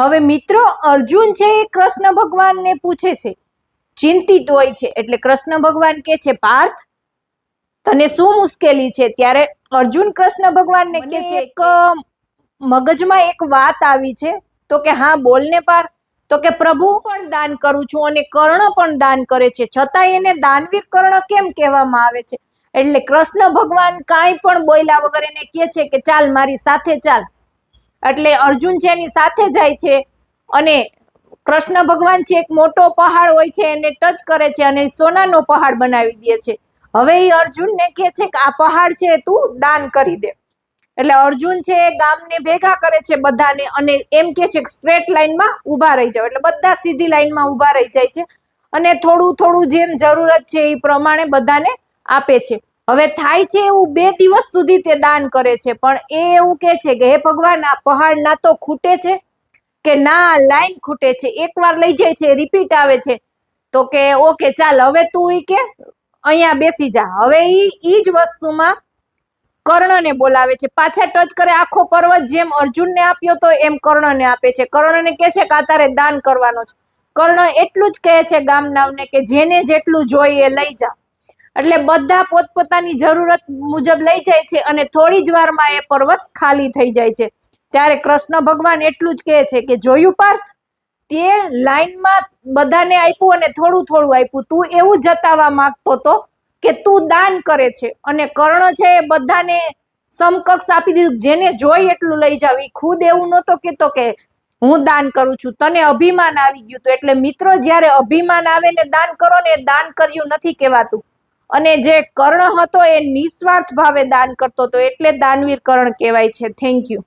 હવે મિત્રો અર્જુન છે એ કૃષ્ણ ભગવાનને પૂછે છે. ચિંતિત હોય છે. એટલે કૃષ્ણ ભગવાન કે છે પાર્થ તને શું મુશ્કેલી છે? ત્યારે અર્જુન કૃષ્ણ ભગવાનને કે છે એક મગજમાં એક વાત આવી છે. તો કે હા બોલને પાર્થ. તો કે પ્રભુ પણ દાન કરું છું અને કર્ણ પણ દાન કરે છે. છતાં એને દાનવીર કર્ણ કેમ કહેવામાં આવે છે? એટલે કૃષ્ણ ભગવાન કાંઈ પણ બોલ્યા વગર એને કહે છે કે ચાલ મારી સાથે ચાલ. એટલે અર્જુન છે એની સાથે જાય છે અને કૃષ્ણ ભગવાન છે એક મોટો પહાડ હોય છે એને ટચ કરે છે અને સોનાનો પહાડ બનાવી દે છે. હવે એ અર્જુનને કહે છે કે આ પહાડ છે તું દાન કરી દે. એટલે અર્જુન છે એ ગામને ભેગા કરે છે બધાને અને એમ કે છે સ્ટ્રેટ લાઈનમાં ઊભા રહી જાવ એટલે બધા સીધી લાઈનમાં ઊભા રહી જાય છે અને થોડું થોડું જેમ જરૂરત છે એ પ્રમાણે બધાને આપે છે. હવે થાય છે એવું બે દિવસ સુધી તે દાન કરે છે, પણ એ એવું કે છે કે, હે ભગવાન, આ પહાડ ના તો ખૂટે છે કે ના લાઈન ખૂટે છે? એકવાર લઈ જાય છે રિપીટ આવે છે. તો કે, ઓકે, ચાલ, હવે તું ઈ કે, અહીંયા બેસી જા. હવે ઈ ઈ જ વસ્તુમાં કર્ણને બોલાવે છે. પાછા ટચ કરે આખો પર્વત જેમ અર્જુનને આપ્યો તો એમ કર્ણને આપે છે. કર્ણને કહે છે કે, આ તારે દાન કરવાનો છે. કર્ણ એટલું જ કહે છે ગામનાવને કે, જેને જેટલું જોઈએ, લઈ જા. એટલે બધા પોતપોતાની જરૂરત મુજબ લઈ જાય છે અને થોડી જ વારમાં એ પર્વત ખાલી થઈ જાય છે. ત્યારે કૃષ્ણ ભગવાન એટલું જ કહે છે કે જોયું પાર્થ? તે લાઈનમાં બધાને આપ્યું અને થોડું થોડું આપ્યું. તું એવું જતાવા માંગતો તો કે તું દાન કરે છે અને કર્ણ છે એ બધાને સમકક્ષ આપી દીધું. જેને જોઈ એટલું લઈ જાવ. ખુદ એવું નહોતો કેતો કે હું દાન કરું છું. તને અભિમાન આવી ગયું હતું. એટલે મિત્રો, જ્યારે અભિમાન આવે ને દાન કરો ને દાન કર્યું નથી કહેવાતું. અને જે કર્ણ હતો એ નિસ્વાર્થ ભાવે દાન કરતો હતો, એટલે દાનવીર કર્ણ કહેવાય છે. Thank you